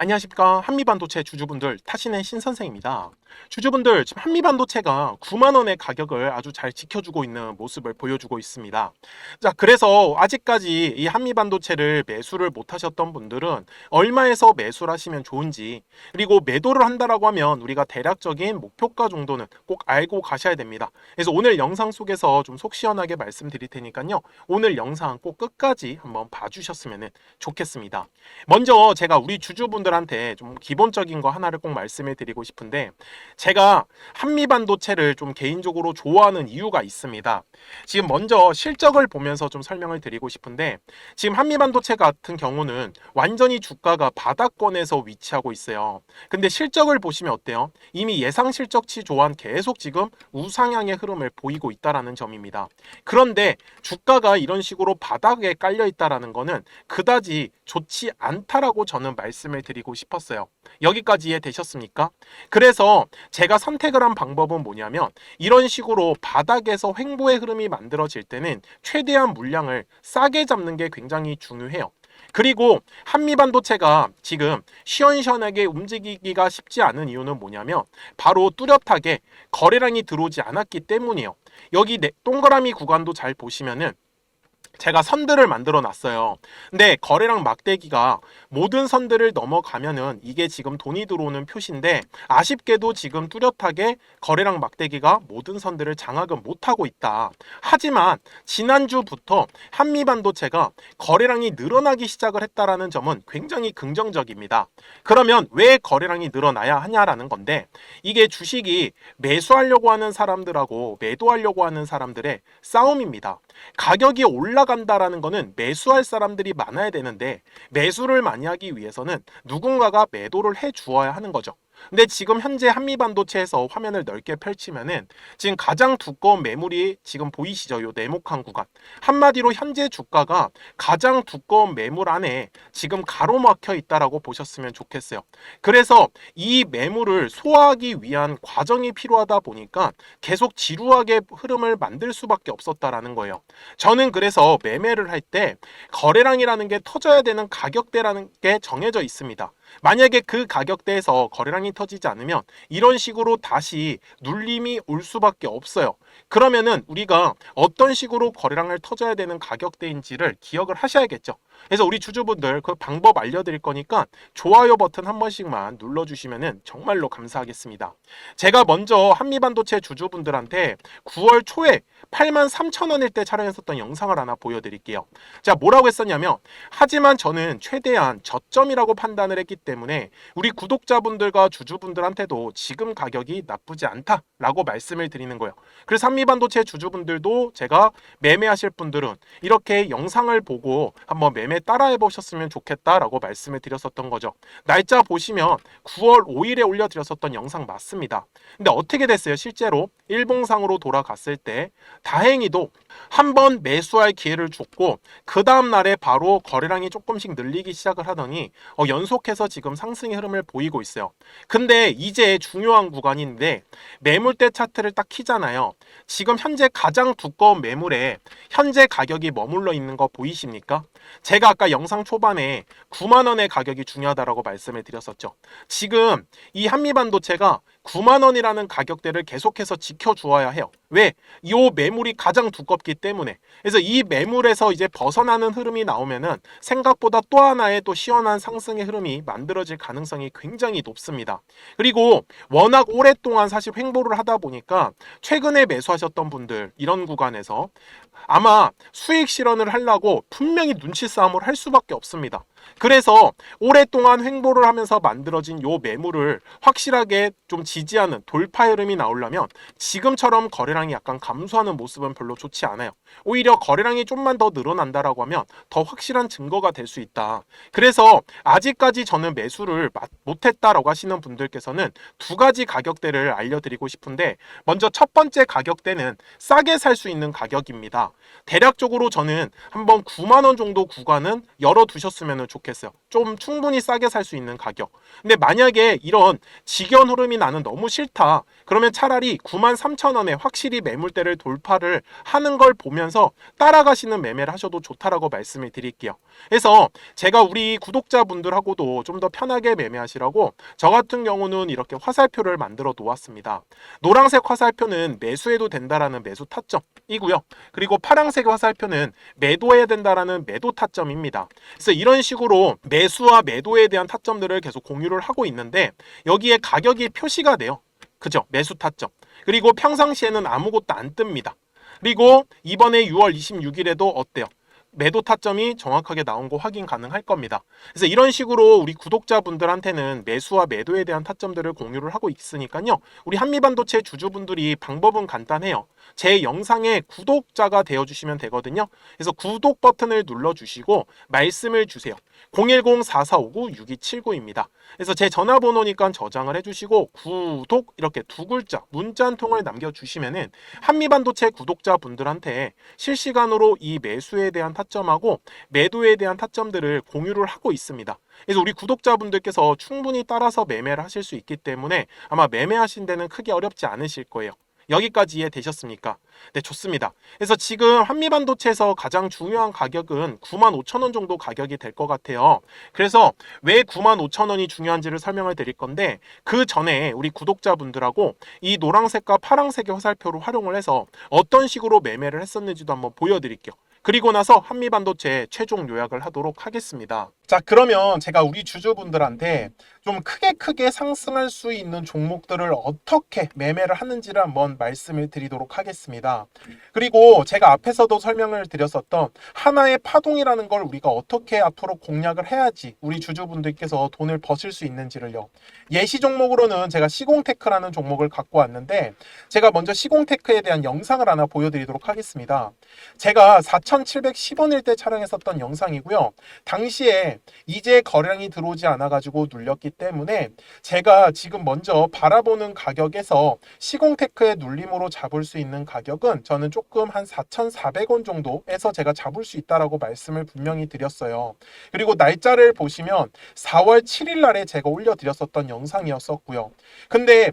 안녕하십니까 한미반도체 주주분들 타신의 신선생입니다. 주주분들 지금 한미반도체가 9만 원의 가격을 아주 잘 지켜주고 있는 모습을 보여주고 있습니다. 자 그래서 아직까지 이 한미반도체를 매수를 못하셨던 분들은 얼마에서 매수를 하시면 좋은지 그리고 매도를 한다라고 하면 우리가 대략적인 목표가 정도는 꼭 알고 가셔야 됩니다. 그래서 오늘 영상 속에서 좀 속 시원하게 말씀드릴 테니까요. 오늘 영상 꼭 끝까지 한번 봐주셨으면 좋겠습니다. 먼저 제가 우리 주주분들한테 좀 기본적인 거 하나를 꼭 말씀을 드리고 싶은데 제가 한미 반도체를 좀 개인적으로 좋아하는 이유가 있습니다. 지금 먼저 실적을 보면서 좀 설명을 드리고 싶은데 지금 한미 반도체 같은 경우는 완전히 주가가 바닥권에서 위치하고 있어요. 근데 실적을 보시면 어때요? 이미 예상 실적치 조한 계속 지금 우상향의 흐름을 보이고 있다라는 점입니다. 그런데 주가가 이런 식으로 바닥에 깔려 있다라는 거는 그다지 좋지 않다라고 저는 말씀을 드리고 싶었어요. 여기까지 이해되셨습니까? 그래서 제가 선택을 한 방법은 뭐냐면 이런 식으로 바닥에서 횡보의 흐름이 만들어질 때는 최대한 물량을 싸게 잡는 게 굉장히 중요해요. 그리고 한미반도체가 지금 시원시원하게 움직이기가 쉽지 않은 이유는 뭐냐면 바로 뚜렷하게 거래량이 들어오지 않았기 때문이에요. 여기 네- 동그라미 구간도 잘 보시면은 제가 선들을 만들어 놨어요. 근데 거래량 막대기가 모든 선들을 넘어가면은 이게 지금 돈이 들어오는 표시인데 아쉽게도 지금 뚜렷하게 거래량 막대기가 모든 선들을 장악은 못하고 있다. 하지만 지난주부터 한미반도체가 거래량이 늘어나기 시작을 했다라는 점은 굉장히 긍정적입니다. 그러면 왜 거래량이 늘어나야 하냐라는 건데 이게 주식이 매수하려고 하는 사람들하고 매도하려고 하는 사람들의 싸움입니다. 가격이 올라간다라는 거는 매수할 사람들이 많아야 되는데 매수를 많이 하기 위해서는 누군가가 매도를 해 주어야 하는 거죠. 근데 지금 현재 한미 반도체에서 화면을 넓게 펼치면은 지금 가장 두꺼운 매물이 지금 보이시죠? 요 네모칸 구간. 한마디로 현재 주가가 가장 두꺼운 매물 안에 지금 가로막혀 있다라고 보셨으면 좋겠어요. 그래서 이 매물을 소화하기 위한 과정이 필요하다 보니까 계속 지루하게 흐름을 만들 수밖에 없었다라는 거예요. 저는 그래서 매매를 할 때 거래량이라는 게 터져야 되는 가격대라는 게 정해져 있습니다. 만약에 그 가격대에서 거래량이 터지지 않으면 이런 식으로 다시 눌림이 올 수밖에 없어요. 그러면은 우리가 어떤 식으로 거래량을 터져야 되는 가격대인지를 기억을 하셔야겠죠. 그래서 우리 주주분들 그 방법 알려드릴 거니까 좋아요 버튼 한 번씩만 눌러주시면은 정말로 감사하겠습니다. 제가 먼저 한미반도체 주주분들한테 9월 초에 8만 3천 원일 때 촬영했었던 영상을 하나 보여드릴게요. 자 뭐라고 했었냐면 하지만 저는 최대한 저점이라고 판단을 했기 때문에 우리 구독자분들과 주주분들한테도 지금 가격이 나쁘지 않다라고 말씀을 드리는 거예요. 그래서 한미반도체 주주분들도 제가 매매하실 분들은 이렇게 영상을 보고 한번 매매 따라해 보셨으면 좋겠다라고 말씀을 드렸었던 거죠. 날짜 보시면 9월 5일에 올려드렸었던 영상 맞습니다. 근데 어떻게 됐어요? 실제로 일봉상으로 돌아갔을 때 다행히도 한번 매수할 기회를 줬고 그 다음 날에 바로 거래량이 조금씩 늘리기 시작을 하더니 어, 연속해서 지금 상승의 흐름을 보이고 있어요. 근데 이제 중요한 구간인데 매물대 차트를 딱 키잖아요. 지금 현재 가장 두꺼운 매물에 현재 가격이 머물러 있는 거 보이십니까? 제가 아까 영상 초반에 9만 원의 가격이 중요하다라고 말씀을 드렸었죠. 지금 이 한미반도체가 9만 원이라는 가격대를 계속해서 지켜주어야 해요. 왜? 이 매물이 가장 두껍기 때문에. 그래서 이 매물에서 이제 벗어나는 흐름이 나오면은 생각보다 또 하나의 또 시원한 상승의 흐름이 만들어질 가능성이 굉장히 높습니다. 그리고 워낙 오랫동안 사실 횡보를 하다 보니까 최근에 매수하셨던 분들 이런 구간에서 아마 수익 실현을 하려고 분명히 눈치 싸움을 할 수밖에 없습니다. 그래서 오랫동안 횡보를 하면서 만들어진 요 매물을 확실하게 좀 지지하는 돌파 흐름이 나오려면 지금처럼 거래량이 약간 감소하는 모습은 별로 좋지 않아요. 오히려 거래량이 좀만 더 늘어난다라고 하면 더 확실한 증거가 될 수 있다. 그래서 아직까지 저는 매수를 마- 못했다라고 하시는 분들께서는 두 가지 가격대를 알려드리고 싶은데 먼저 첫 번째 가격대는 싸게 살 수 있는 가격입니다. 대략적으로 저는 한번 9만 원 정도 구간은 열어 두셨으면 좋겠어요. 좀 충분히 싸게 살 수 있는 가격. 근데 만약에 이런 직연 흐름이 나는 너무 싫다. 그러면 차라리 9만 3천 원에 확실히 매물대를 돌파를 하는 걸 보면서 따라가시는 매매를 하셔도 좋다라고 말씀을 드릴게요. 그래서 제가 우리 구독자분들하고도 좀 더 편하게 매매하시라고 저 같은 경우는 이렇게 화살표를 만들어 놓았습니다. 노란색 화살표는 매수해도 된다라는 매수 타점이고요. 그리고 파란색 화살표는 매도해야 된다라는 매도 타점입니다. 그래서 이런 식으로 매수와 매도에 대한 타점들을 계속 공유를 하고 있는데 여기에 가격이 표시가 돼요. 그죠? 매수 타점. 그리고 평상시에는 아무것도 안 뜹니다. 그리고 이번에 6월 26일에도 어때요? 매도 타점이 정확하게 나온 거 확인 가능할 겁니다. 그래서 이런 식으로 우리 구독자분들한테는 매수와 매도에 대한 타점들을 공유를 하고 있으니까요. 우리 한미반도체 주주분들이 방법은 간단해요. 제 영상에 구독자가 되어주시면 되거든요. 그래서 구독 버튼을 눌러주시고 말씀을 주세요. 010-4459-6279입니다. 그래서 제 전화번호니까 저장을 해주시고 구독 이렇게 두 글자 문자 한 통을 남겨주시면은 한미반도체 구독자분들한테 실시간으로 이 매수에 대한 타점하고 매도에 대한 타점들을 공유를 하고 있습니다. 그래서 우리 구독자분들께서 충분히 따라서 매매를 하실 수 있기 때문에 아마 매매하신 데는 크게 어렵지 않으실 거예요. 여기까지 이해되셨습니까? 네, 좋습니다. 그래서 지금 한미반도체에서 가장 중요한 가격은 9만 5천 원 정도 가격이 될 것 같아요. 그래서 왜 9만 5천 원이 중요한지를 설명을 드릴 건데 그 전에 우리 구독자분들하고 이 노란색과 파란색의 화살표를 활용을 해서 어떤 식으로 매매를 했었는지도 한번 보여드릴게요. 그리고 나서 한미반도체 최종 요약을 하도록 하겠습니다. 자, 그러면 제가 우리 주주분들한테 좀 크게 크게 상승할 수 있는 종목들을 어떻게 매매를 하는지를 한번 말씀을 드리도록 하겠습니다. 그리고 제가 앞에서도 설명을 드렸었던 하나의 파동이라는 걸 우리가 어떻게 앞으로 공략을 해야지 우리 주주분들께서 돈을 버실 수 있는지를요. 예시 종목으로는 제가 시공테크라는 종목을 갖고 왔는데 제가 먼저 시공테크에 대한 영상을 하나 보여드리도록 하겠습니다. 제가 4,710원일 때 촬영했었던 영상이고요. 당시에 이제 거량이 들어오지 않아가지고 눌렸기 때문에 제가 지금 먼저 바라보는 가격에서 시공테크의 눌림으로 잡을 수 있는 가격은 저는 조금 한 4,400원 정도에서 제가 잡을 수 있다라고 말씀을 분명히 드렸어요. 그리고 날짜를 보시면 4월 7일 날에 제가 올려드렸었던 영상이었었고요. 근데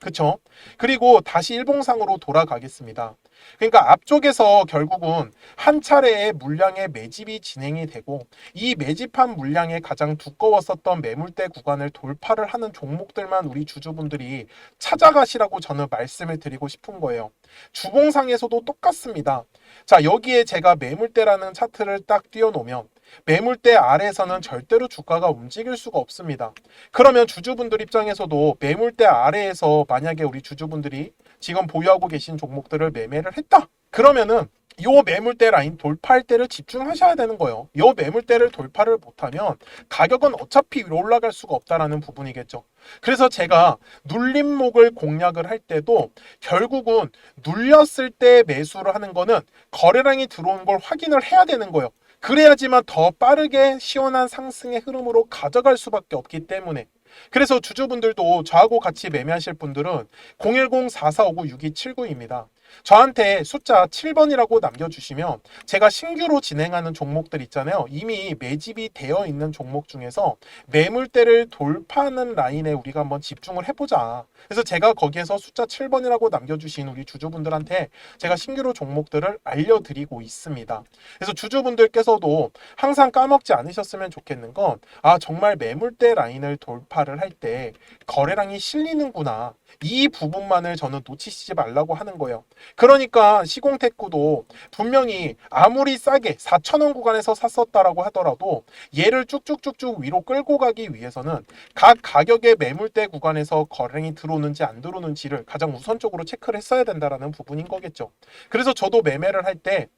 그쵸? 그리고 다시 일봉상으로 돌아가겠습니다. 그러니까 앞쪽에서 결국은 한 차례의 물량의 매집이 진행이 되고 이 매집한 물량의 가장 두꺼웠었던 매물대 구간을 돌파를 하는 종목들만 우리 주주분들이 찾아가시라고 저는 말씀을 드리고 싶은 거예요. 주봉상에서도 똑같습니다. 자, 여기에 제가 매물대라는 차트를 딱 띄워놓으면 매물대 아래에서는 절대로 주가가 움직일 수가 없습니다. 그러면 주주분들 입장에서도 매물대 아래에서 만약에 우리 주주분들이 지금 보유하고 계신 종목들을 매매를 했다. 그러면은 요 매물대 라인 돌파할 때를 집중하셔야 되는 거예요. 요 매물대를 돌파를 못하면 가격은 어차피 위로 올라갈 수가 없다라는 부분이겠죠. 그래서 제가 눌림목을 공략을 할 때도 결국은 눌렸을 때 매수를 하는 거는 거래량이 들어온 걸 확인을 해야 되는 거예요. 그래야지만 더 빠르게 시원한 상승의 흐름으로 가져갈 수밖에 없기 때문에 그래서 주주분들도 저하고 같이 매매하실 분들은 010-4459-6279입니다. 저한테 숫자 7번이라고 남겨주시면 제가 신규로 진행하는 종목들 있잖아요. 이미 매집이 되어 있는 종목 중에서 매물대를 돌파하는 라인에 우리가 한번 집중을 해보자. 그래서 제가 거기에서 숫자 7번이라고 남겨주신 우리 주주분들한테 제가 신규로 종목들을 알려드리고 있습니다. 그래서 주주분들께서도 항상 까먹지 않으셨으면 좋겠는 건, 아, 정말 매물대 라인을 돌파를 할 때 거래량이 실리는구나. 이 부분만을 저는 놓치시지 말라고 하는 거예요. 그러니까 시공테크도 분명히 아무리 싸게 4천원 구간에서 샀었다라고 하더라도 얘를 쭉쭉쭉쭉 위로 끌고 가기 위해서는 각 가격의 매물대 구간에서 거래량이 들어오는지 안 들어오는지를 가장 우선적으로 체크를 했어야 된다라는 부분인 거겠죠. 그래서 저도 매매를 할 때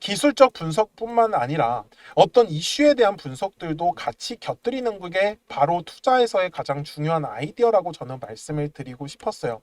기술적 분석뿐만 아니라 어떤 이슈에 대한 분석들도 같이 곁들이는 게 바로 투자에서의 가장 중요한 아이디어라고 저는 말씀을 드리고 싶었어요.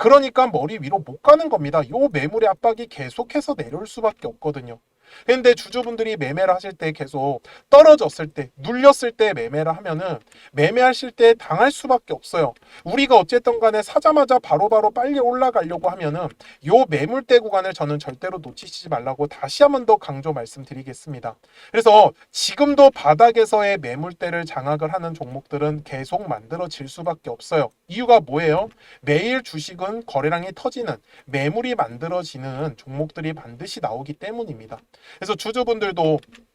그러니까 머리 위로 못 가는 겁니다. 요 매물의 압박이 계속해서 내려올 수밖에 없거든요. 근데 주주분들이 매매를 하실 때 계속 떨어졌을 때, 눌렸을 때 매매를 하면은 매매하실 때 당할 수밖에 없어요. 우리가 어쨌든 간에 사자마자 바로바로 빨리 올라가려고 하면은 요 매물대 구간을 저는 절대로 놓치시지 말라고 다시 한번 더 강조 말씀드리겠습니다. 그래서 지금도 바닥에서의 매물대를 장악을 하는 종목들은 계속 만들어질 수밖에 없어요. 이유가 뭐예요? 매일 주식은 거래량이 터지는 매물이 만들어지는 종목들이 반드시 나오기 때문입니다. 그래서 주주분들도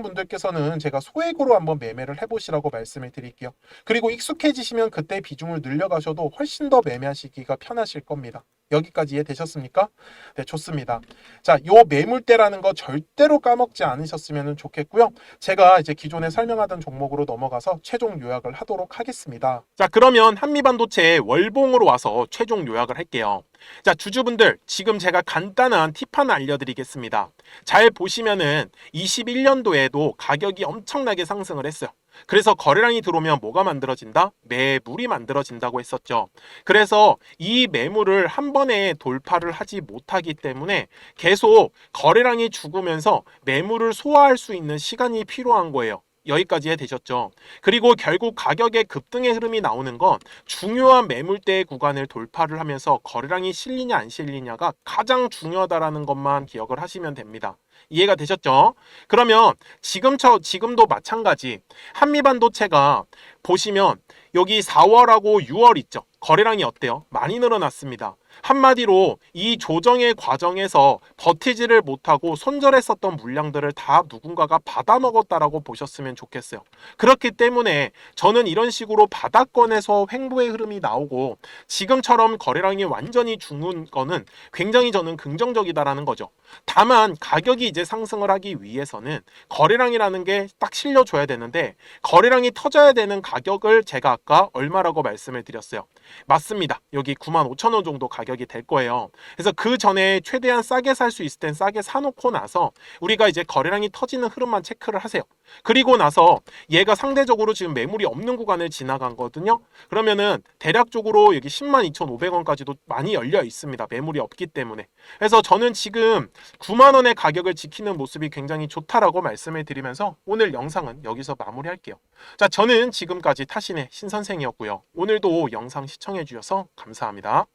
분들께서는 제가 소액으로 한번 매매를 해보시라고 말씀을 드릴게요. 그리고 익숙해지시면 그때 비중을 늘려가셔도 훨씬 더 매매하시기가 편하실 겁니다. 여기까지 이해되셨습니까? 네, 좋습니다. 자, 요 매물대라는 거 절대로 까먹지 않으셨으면 좋겠고요. 제가 이제 기존에 설명하던 종목으로 넘어가서 최종 요약을 하도록 하겠습니다. 자, 그러면 한미반도체 월봉으로 와서 최종 요약을 할게요. 자, 주주분들, 지금 제가 간단한 팁 하나 알려드리겠습니다. 잘 보시면은 21년도에도 가격이 엄청나게 상승을 했어요. 그래서 거래량이 들어오면 뭐가 만들어진다? 매물이 만들어진다고 했었죠. 그래서 이 매물을 한 번에 돌파를 하지 못하기 때문에 계속 거래량이 죽으면서 매물을 소화할 수 있는 시간이 필요한 거예요. 여기까지 되셨죠. 그리고 결국 가격의 급등의 흐름이 나오는 건 중요한 매물대 구간을 돌파를 하면서 거래량이 실리냐 안 실리냐가 가장 중요하다라는 것만 기억을 하시면 됩니다. 이해가 되셨죠? 그러면 지금처 지금도 마찬가지 한미반도체가 보시면 여기 4월하고 6월 있죠. 거래량이 어때요? 많이 늘어났습니다. 한마디로 이 조정의 과정에서 버티지를 못하고 손절했었던 물량들을 다 누군가가 받아먹었다라고 보셨으면 좋겠어요. 그렇기 때문에 저는 이런 식으로 바닥권에서 횡보의 흐름이 나오고 지금처럼 거래량이 완전히 죽는 거는 굉장히 저는 긍정적이다라는 거죠. 다만 가격이 이제 상승을 하기 위해서는 거래량이라는 게 딱 실려줘야 되는데 거래량이 터져야 되는 가격을 제가 아까 얼마라고 말씀을 드렸어요. 맞습니다. 여기 9만 5천 원 정도 가격이 될 거예요. 그래서 그 전에 최대한 싸게 살 수 있을 땐 싸게 사놓고 나서 우리가 이제 거래량이 터지는 흐름만 체크를 하세요. 그리고 나서 얘가 상대적으로 지금 매물이 없는 구간을 지나간 거거든요. 그러면은 대략적으로 여기 10만 2,500원까지도 많이 열려 있습니다. 매물이 없기 때문에. 그래서 저는 지금 9만 원의 가격을 지키는 모습이 굉장히 좋다라고 말씀을 드리면서 오늘 영상은 여기서 마무리할게요. 자, 저는 지금까지 타신의 신선생이었고요. 오늘도 영상 시청해 주셔서 감사합니다.